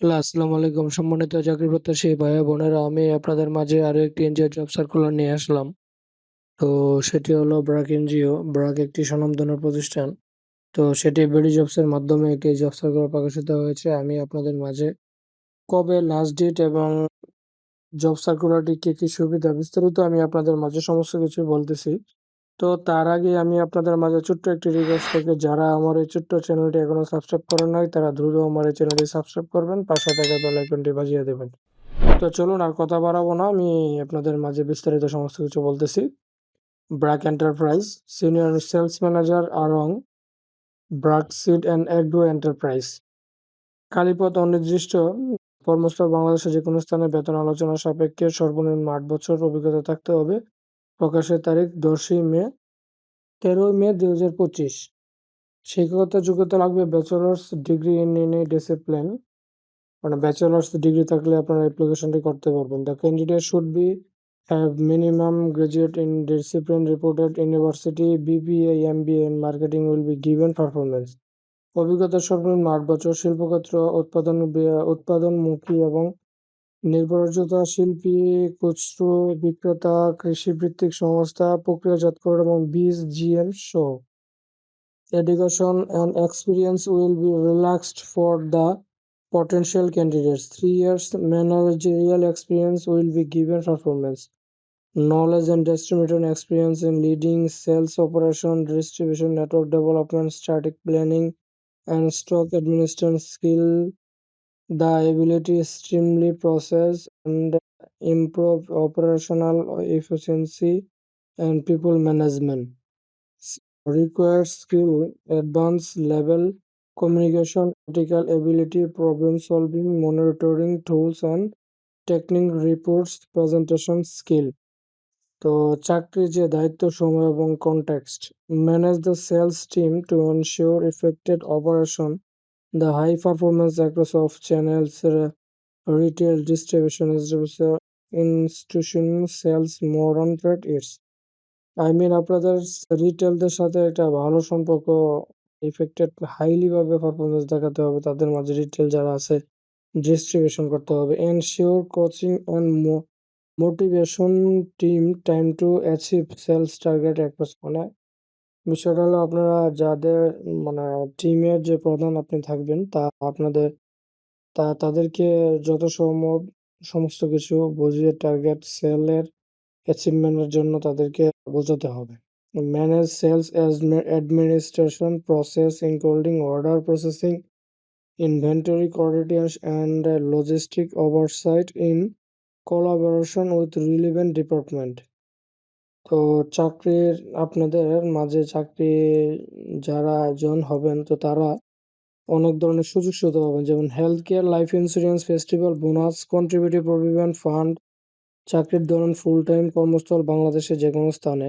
Hello, আসসালামু আলাইকুম সম্মানিত চাকরি প্রত্যাশী ভাইয়া বোনেরা আমি আপনাদের মাঝে আরও একটি এনজিও জব সার্কুলার নিয়ে আসলাম। তো সেটি হলো ব্র্যাক এনজিও। ব্র্যাক একটি স্বনামধন্য প্রতিষ্ঠান। তো সেটি বিডি জবস এর মাধ্যমে একটি জব সার্কুলার প্রকাশিত হয়েছে। আমি আপনাদের মাঝে কবে লাস্ট ডেট এবং জব সার্কুলারটি কি, কি সুবিধা বিস্তারিত আমি আপনাদের মাঝে সমস্ত কিছু বলতেছি। তো তার আগে আমি আপনাদের মাঝে ছোট্ট একটি রিকোয়েস্ট থেকে যারা আমার এই ছোট্ট চ্যানেলটি এখনও সাবস্ক্রাইব করেন নাই তারা দ্রুত আমার এই চ্যানেলটি সাবস্ক্রাইব করবেন, পাশে থাকা বেল আইকনটি বাজিয়ে দেবেন। তো চলুন আর কথা বাড়াবো না আমি আপনাদের মাঝে বিস্তারিত সমস্ত কিছু বলতেছি। BRAC enterprise senior sales manager Aarong BRAC seed and agro enterprise কালীপথ অনির্দিষ্ট কর্মস্থল বাংলাদেশের যে কোনো স্থানে বেতন আলোচনা সাপেক্ষে সর্বনিম্ন আট বছর অভিজ্ঞতা থাকতে হবে প্রকাশের তারিখ দশই মে, তেরোই মে দুই হাজার পঁচিশ। শিক্ষকতা যোগ্যতা লাগবে bachelors degree in any discipline মানে ব্যাচেলার্স ডিগ্রি থাকলে আপনারা অ্যাপ্লিকেশনটি করতে পারবেন। The candidate should be have minimum graduate in discipline reported university BBA MBA in marketing will be given performance অভিজ্ঞতা সর্বনিম্ন আট বছর শিল্পক্ষেত্র, উৎপাদন উৎপাদনমুখী এবং নির্ভরযোগ্যতা শিল্পী, খুচরো বিক্রেতা কৃষি ভিত্তিক সংস্থা প্রক্রিয়াজাতকরণ এবং বীজ GM show education and experience will be relaxed for the potential candidates three years managerial experience will be given performance knowledge and distribution experience in leading sales operation distribution network development strategic planning and stock administration skill The ability to streamline process and improve operational efficiency and people management requires skill, advanced level communication, critical ability, problem solving, monitoring tools, and technique reports presentation skill. তো চাকরির যে দায়িত্ব সময় এবং context manage the sales team to ensure effected operation the high performance across of channels retail distribution institution sales modern trade it's I mean আপনাদের রিটেলদের সাথে একটা ভালো সম্পর্ক ইফেক্টেড হাইলি ভাবে পারফরমেন্স দেখাতে হবে। তাদের মাঝে রিটেল যারা আছে ডিস্ট্রিবিউশন করতে হবে। Ensure coaching and motivation team time to achieve sales target across মানে বিষয়টা হলো আপনারা যাদের মানে টিমের যে প্রধান আপনি থাকবেন, তা আপনাদের, তা তাদেরকে যত সম্ভব সমস্ত কিছু বুঝিয়ে টার্গেট সেলের অ্যাচিভমেন্টের জন্য তাদেরকে বোঝাতে হবে। Manage sales administration process including order processing inventory coordination and logistic oversight in collaboration with relevant department তো চাকরির, আপনাদের মাঝে চাকরি যারা জন হবেন, তো তারা অনেক ধরনের সুযোগ সুবিধা পাবেন। যেমন health care life insurance festival bonus contributive provident fund চাকরির ধরন ফুল টাইম কর্মস্থল বাংলাদেশের যে কোনো স্থানে।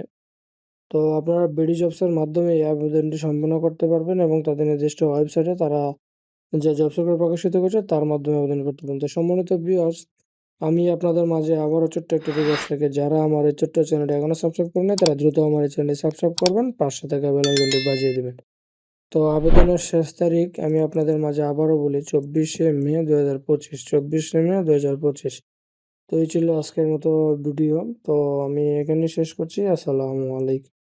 তো আপনারা বিডি জবসের মাধ্যমে এই আবেদনটি সম্পন্ন করতে পারবেন এবং তাদের নির্দিষ্ট ওয়েবসাইটে তারা যে জব সার্কুলার প্রকাশিত করেছে তার মাধ্যমে আবেদন করতে পারেন তো সম্মানিত ভিউয়ার্স আমি আপনাদের মাঝে আবারও ছোট্ট একটি রিকোয়েস্ট রেখে যারা আমার এই ছোট্ট চ্যানেলটি এখনও সাবস্ক্রাইব করেন তারা দ্রুত আমার এই চ্যানেলটি সাবস্ক্রাইব করবেন পাঁচশো টাকা বেল আইকনটি বাজিয়ে দেবেন। তো আবেদনের শেষ তারিখ আমি আপনাদের মাঝে আবারও বলি, চব্বিশে মে দু হাজার পঁচিশ, চব্বিশে মে দু হাজার পঁচিশ। তো এই ছিল আজকের মতো ভিডিও তো আমি এখানে শেষ করছি। আসসালামু আলাইকুম।